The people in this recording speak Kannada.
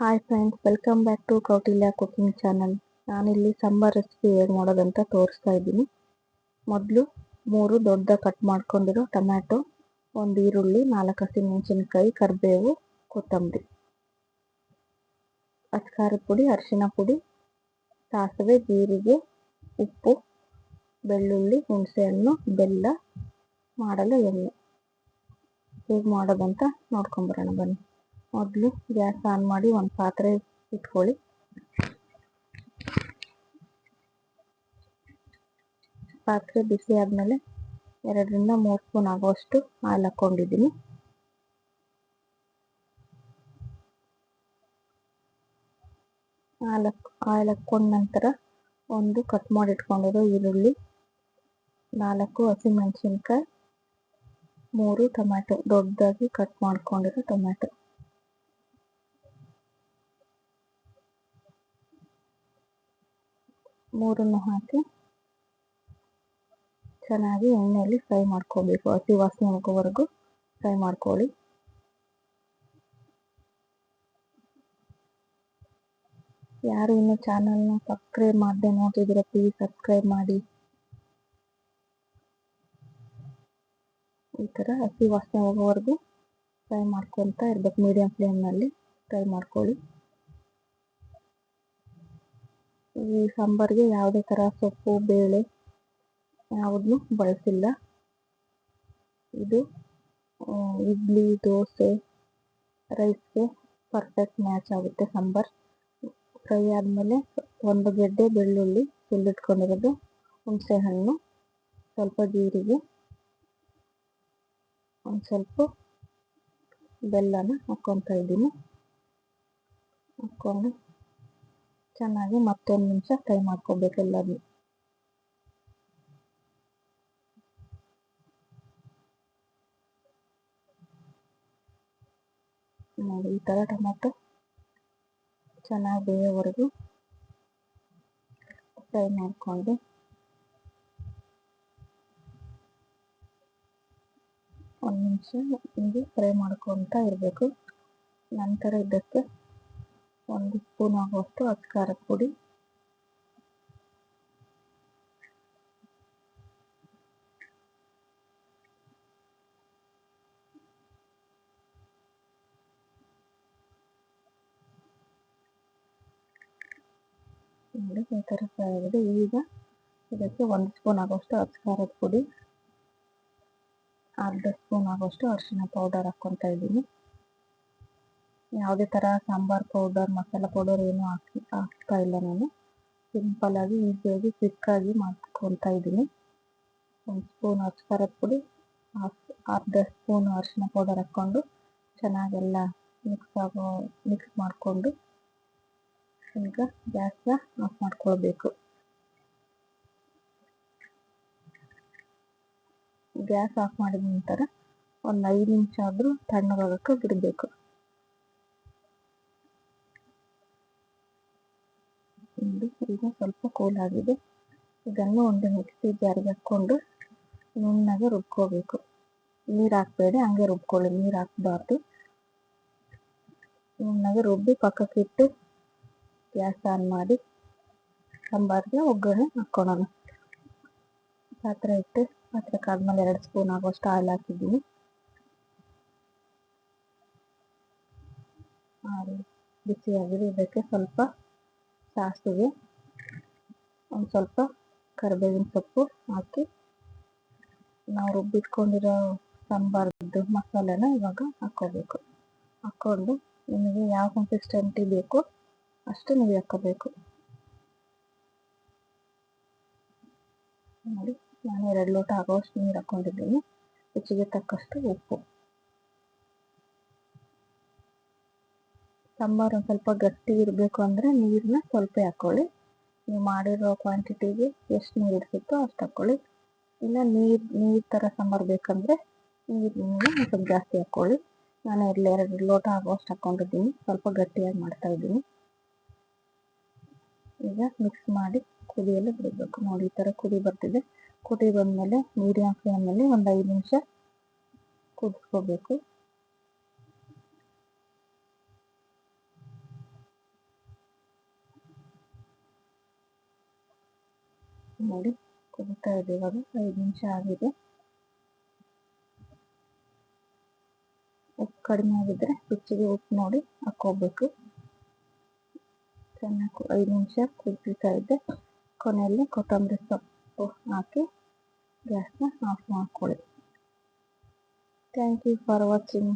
Hi friends welcome back to Kautilya cooking channel ನಾನಿಲ್ಲಿ ಸಾಂಬಾರ್ ರೆಸಿಪಿ ಹೇಗೆ ಮಾಡೋದಂತ ತೋರಿಸ್ತಾ ಇದ್ದೀನಿ. ಮೊದಲು ಮೂರು ದೊಡ್ಡ ಕಟ್ ಮಾಡ್ಕೊಂಡಿರೋ ಟೊಮ್ಯಾಟೊ, ಒಂದು ಈರುಳ್ಳಿ, ನಾಲ್ಕು ಹಸಿಮೆಣಸಿನ್ಕಾಯಿ, ಕರಿಬೇವು, ಕೊತ್ತಂಬರಿ. ಅಚ್ಕಾರದ ಪುಡಿ, ಅರಿಶಿನ ಪುಡಿ, ಸಾಸಿವೆ, ಜೀರಿಗೆ, ಉಪ್ಪು, ಬೆಳ್ಳುಳ್ಳಿ, ಹುಣಸೆಹಣ್ಣು, ಬೆಲ್ಲ, ಮಾಡಲು ಎಣ್ಣೆ. ಹೇಗೆ ಮಾಡೋದಂತ ನೋಡ್ಕೊಂಬರೋಣ ಬನ್ನಿ. ಮೊದಲು ಗ್ಯಾಸ್ ಆನ್ ಮಾಡಿ ಒಂದು ಪಾತ್ರೆ ಇಟ್ಕೊಳ್ಳಿ. ಪಾತ್ರೆ ಬಿಸಿ ಆದಮೇಲೆ ಎರಡರಿಂದ ಮೂರು ಸ್ಪೂನ್ ಆಗೋಷ್ಟು ಹಾಲು ಹಾಕ್ಕೊಂಡಿದ್ದೀನಿ ಹಾಲು ಆಯಿಲ್ ಹಾಕ್ಕೊಂಡ ನಂತರ ಒಂದು ಕಟ್ ಮಾಡಿ ಇಟ್ಕೊಂಡಿರೋ ಈರುಳ್ಳಿ, ನಾಲ್ಕು ಹಸಿಮೆಣಸಿನ್ಕಾಯಿ, ಮೂರು ಟೊಮ್ಯಾಟೊ, ದೊಡ್ಡದಾಗಿ ಕಟ್ ಮಾಡ್ಕೊಂಡಿರೋ ಟೊಮ್ಯಾಟೊ. ಮೂರನ್ನು ಹಾಕಿ ಚೆನ್ನಾಗಿ ಎಣ್ಣೆಯಲ್ಲಿ ಫ್ರೈ ಮಾಡ್ಕೋಬೇಕು. ಹಸಿ ವಾಸನೆ ಹೋಗೋವರೆಗೂ ಫ್ರೈ ಮಾಡ್ಕೊಳ್ಳಿ. ಯಾರು ಇನ್ನು ಚಾನಲ್ನ ಸಬ್ಸ್ಕ್ರೈಬ್ ಮಾಡದೆ ನೋಡ್ತಿದ್ದೀರ ಪ್ಲೀಸ್ ಸಬ್ಸ್ಕ್ರೈಬ್ ಮಾಡಿ. ಈ ಥರ ಹಸಿ ವಾಸನೆ ಹೋಗೋವರೆಗೂ ಫ್ರೈ ಮಾಡ್ಕೊತ ಇರ್ಬೇಕು. ಮೀಡಿಯಂ ಫ್ಲೇಮ್ನಲ್ಲಿ ಫ್ರೈ ಮಾಡ್ಕೊಳ್ಳಿ. ಈ ಸಾಂಬಾರಿಗೆ ಯಾವುದೇ ಥರ ಸೊಪ್ಪು, ಬೇಳೆ ಯಾವುದನ್ನು ಬಳಸಿಲ್ಲ. ಇದು ಇಡ್ಲಿ, ದೋಸೆ, ರೈಸ್ಗೆ ಪರ್ಫೆಕ್ಟ್ ಮ್ಯಾಚ್ ಆಗುತ್ತೆ ಸಾಂಬಾರ್. ಫ್ರೈ ಆದಮೇಲೆ ಒಂದು ಗೆಡ್ಡೆ ಬೆಳ್ಳುಳ್ಳಿ ಹುಲ್ಲಿಟ್ಕೊಂಡಿರೋದು ಹುಣಸೆ ಹಣ್ಣು ಸ್ವಲ್ಪ ಜೀರಿಗೆ, ಒಂದು ಸ್ವಲ್ಪ ಬೆಲ್ಲನ ಹಾಕ್ಕೊತಾ ಇದ್ದೀನಿ. ಹಾಕ್ಕೊಂಡು ಚೆನ್ನಾಗಿ ಮತ್ತೊಂದು ನಿಮಿಷ ಫ್ರೈ ಮಾಡ್ಕೋಬೇಕು ಎಲ್ಲದನ್ನು ನೋಡಿ ಈ ಥರ ಟೊಮೊಟೊ ಚೆನ್ನಾಗಿ ಬೇಯೋವರೆಗೂ ಫ್ರೈ ಮಾಡಿಕೊಂಡು. ಒಂದು ನಿಮಿಷ ಹಿಂಗೆ ಫ್ರೈ ಮಾಡ್ಕೊತಾ ಇರಬೇಕು. ನಂತರ ಇದಕ್ಕೆ ಒಂದು ಸ್ಪೂನ್ ಆಗುವಷ್ಟು ಅಚ್ಕಾರದ ಪುಡಿ ನೋಡಿ ಈ ಥರ ಫ್ರೈ ಆಗಿದೆ ಈಗ ಇದಕ್ಕೆ ಒಂದು ಸ್ಪೂನ್ ಆಗುವಷ್ಟು ಅಚ್ಕಾರದ ಪುಡಿ ಅರ್ಧ ಸ್ಪೂನ್ ಆಗುವಷ್ಟು ಅರಿಶಿನ ಪೌಡರ್ ಹಾಕ್ಕೊತಾ ಇದ್ದೀನಿ ಯಾವುದೇ ಥರ ಸಾಂಬಾರ್ ಪೌಡರ್, ಮಸಾಲ ಪೌಡರ್ ಏನು ಹಾಕಿ, ಹಾಕ್ತಾ ಇಲ್ಲ ನಾನು. ಸಿಂಪಲ್ಲಾಗಿ ಈಸಿಯಾಗಿ ಕ್ವಿಕ್ಕಾಗಿ ಮಾಡ್ಕೊತಾ ಇದ್ದೀನಿ. ಒಂದು ಸ್ಪೂನ್ ಅಚ್ಕಾರದ ಪುಡಿ ಅರ್ಧ ಸ್ಪೂನ್ ಅರಿಶಿನ ಪೌಡರ್ ಹಾಕ್ಕೊಂಡು ಚೆನ್ನಾಗೆಲ್ಲ ಮಿಕ್ಸ್ ಆಗೋ ಮಿಕ್ಸ್ ಮಾಡಿಕೊಂಡು ಈಗ ಗ್ಯಾಸ್ನ ಆಫ್ ಮಾಡ್ಕೊಳ್ಬೇಕು. ಗ್ಯಾಸ್ ಆಫ್ ಮಾಡಿದ ನಂತರ ಒಂದು ಐದು ನಿಮಿಷ ಆದರೂ ತಣ್ಣಗಾಗಕ್ಕೆ ಬಿಡಬೇಕು. ಈಗ ಸ್ವಲ್ಪ ಕೂಲ್ ಆಗಿದೆ ಇದನ್ನು ಒಂದು ಮಿಕ್ಸಿ ಜಾರಿಗೆ ಹಾಕ್ಕೊಂಡು ನುಣ್ಣಗೆ ರುಬ್ಕೋಬೇಕು. ನೀರು ಹಾಕ್ಬೇಡಿ, ಹಂಗೆ ರುಬ್ಕೊಳ್ಳಿ. ನೀರು ಹಾಕ್ಬಾರದು. ನುಣ್ಣಗೆ ರುಬ್ಬಿ ಪಕ್ಕಕ್ಕಿಟ್ಟು ಗ್ಯಾಸ್ ಆನ್ ಮಾಡಿ ಸಾಂಬಾರಿಗೆ ಒಗ್ಗರಣೆ ಹಾಕ್ಕೊಳ್ಳೋಣ ಪಾತ್ರೆ ಇಟ್ಟು, ಪಾತ್ರೆ ಕಾದ್ಮೇಲೆ ಎರಡು ಸ್ಪೂನ್ ಆಗುವಷ್ಟು ಆಯಿಲ್ ಹಾಕಿದ್ದೀನಿ. ಬಿಸಿಯಾಗಿದೆ ಇದಕ್ಕೆ ಸ್ವಲ್ಪ ಸಾಸಿವೆ ಒಂದು ಸ್ವಲ್ಪ ಕರಿಬೇವಿನ ಸೊಪ್ಪು ಹಾಕಿ ನಾವು ರುಬ್ಬಿಟ್ಕೊಂಡಿರೋ ಸಾಂಬಾರ್ದು ಮಸಾಲೆನ ಇವಾಗ ಹಾಕ್ಕೋಬೇಕು. ಹಾಕ್ಕೊಂಡು ನಿಮಗೆ ಯಾವ ಕನ್ಸಿಸ್ಟೆಂಟಿ ಬೇಕೋ ಅಷ್ಟು ನೀವು ಹಾಕ್ಕೋಬೇಕು. ನೋಡಿ, ನಾನು ಎರಡು ಲೋಟ ಆಗೋಷ್ಟು ನೀರು ಹಾಕ್ಕೊಂಡಿದ್ದೀನಿ. ರುಚಿಗೆ ತಕ್ಕಷ್ಟು ಉಪ್ಪು. ಸಾಂಬಾರು ಒಂದು ಸ್ವಲ್ಪ ಗಟ್ಟಿ ಇರಬೇಕು ಅಂದರೆ ನೀರನ್ನ ಸ್ವಲ್ಪ ಹಾಕ್ಕೊಳ್ಳಿ ನೀವು ಮಾಡಿರೋ ಕ್ವಾಂಟಿಟಿಗೆ ಎಷ್ಟು ನೀರು ಇರ್ತಿತ್ತೋ ಅಷ್ಟು ಹಾಕ್ಕೊಳ್ಳಿ ಇಲ್ಲ ನೀರು ನೀರು ಥರ ಸಾಂಬಾರು ಬೇಕಂದರೆ ನೀರನ್ನ ಸ್ವಲ್ಪ ಜಾಸ್ತಿ ಹಾಕ್ಕೊಳ್ಳಿ. ನಾನು ಎರಡು ಎರಡು ಲೋಟ ಆಗುವಷ್ಟು ಹಾಕ್ಕೊಂಡಿದ್ದೀನಿ. ಸ್ವಲ್ಪ ಗಟ್ಟಿಯಾಗಿ ಮಾಡ್ತಾ ಇದ್ದೀನಿ. ಈಗ ಮಿಕ್ಸ್ ಮಾಡಿ ಕುದಿಯಲು ಬಿಡಬೇಕು. ನೋಡಿ, ಈ ಥರ ಕುದಿ ಬರ್ತಿದೆ. ಕುದಿ ಬಂದಮೇಲೆ ಮೀಡಿಯಮ್ ಫ್ಲೇಮಲ್ಲಿ ಒಂದು ಐದು ನಿಮಿಷ ಕುದಿಸ್ಕೋಬೇಕು. ನೋಡಿ ಕುದಿತಾ ಇದೆ. ಇವಾಗ ಐದು ನಿಮಿಷ ಆಗಿದೆ. ಉಪ್ಪು ಕಡಿಮೆ ಆಗಿದ್ರೆ ರುಚಿಗೆ ಉಪ್ಪು ನೋಡಿ ಹಾಕೋಬೇಕು ಚೆನ್ನಾಗಿ ಐದು ನಿಮಿಷ ಕುದಿತಾ ಇದೆ. ಕೊನೆಯಲ್ಲಿ ಕೊತ್ತಂಬರಿ ಸೊಪ್ಪು ಹಾಕಿ ಗ್ಯಾಸ್ನ ಆಫ್ ಮಾಡ್ಕೊಳ್ಳಿ. Thank you for watching